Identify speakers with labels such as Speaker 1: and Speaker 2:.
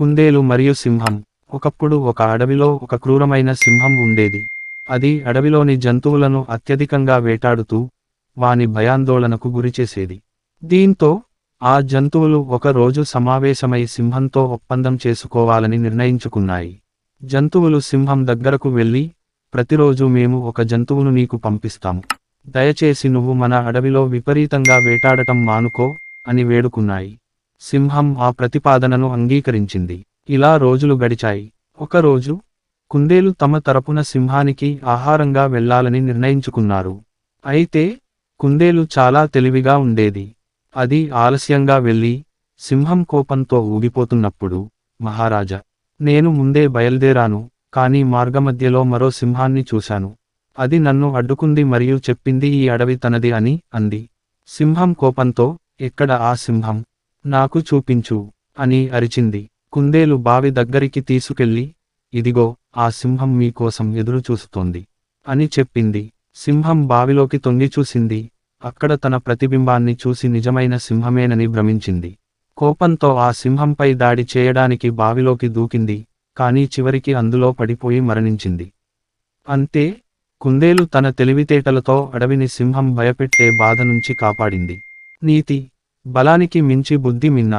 Speaker 1: కుందేలు మరియు సింహం. ఒకప్పుడు ఒక అడవిలో ఒక క్రూరమైన సింహం ఉండేది. అది అడవిలోని జంతువులను అత్యధికంగా వేటాడుతూ వాని భయాందోళనకు గురిచేసేది దీంతో ఆ జంతువులు ఒక రోజు సమావేశమై సింహంతో ఒప్పందం చేసుకోవాలని నిర్ణయించుకున్నాయి. జంతువులు సింహం దగ్గరకు వెళ్ళి ప్రతిరోజు మేము ఒక జంతువును నీకు పంపిస్తాము. దయచేసి నువ్వు మన అడవిలో విపరీతంగా వేటాడటం మానుకో అని వేడుకున్నాయి. సింహం ఆ ప్రతిపాదనను అంగీకరించింది. ఇలా రోజులు గడిచాయి. ఒకరోజు కుందేలు తమ తరపున సింహానికి ఆహారంగా వెళ్ళాలని నిర్ణయించుకున్నారు. అయితే కుందేలు చాలా తెలివిగా ఉండేది. అది ఆలస్యంగా వెళ్ళి సింహం కోపంతో ఊగిపోతున్నప్పుడు మహారాజా నేను ముందే బయల్దేరాను కానీ మార్గమధ్యలో మరో సింహాన్ని చూశాను. అది నన్ను అడ్డుకుంది మరియు చెప్పింది ఈ అడవి తనది అని అంది. సింహం కోపంతో ఎక్కడ ఆ సింహం? నాకు చూపించు అని అరిచింది. కుందేలు బావి దగ్గరికి తీసుకెళ్ళి ఇదిగో ఆ సింహం మీకోసం ఎదురు చూస్తోంది అని చెప్పింది. సింహం బావిలోకి తొంగి చూసింది. అక్కడ తన ప్రతిబింబాన్ని చూసి నిజమైన సింహమేనని భ్రమించింది. కోపంతో ఆ సింహంపై దాడి చేయడానికి బావిలోకి దూకింది కానీ చివరికి అందులో పడిపోయి మరణించింది. అంతే కుందేలు తన తెలివితేటలతో అడవిని సింహం భయపెట్టే బాధ నుంచి కాపాడింది. నీతి బలానికి మించి బుద్ధి మిన్న.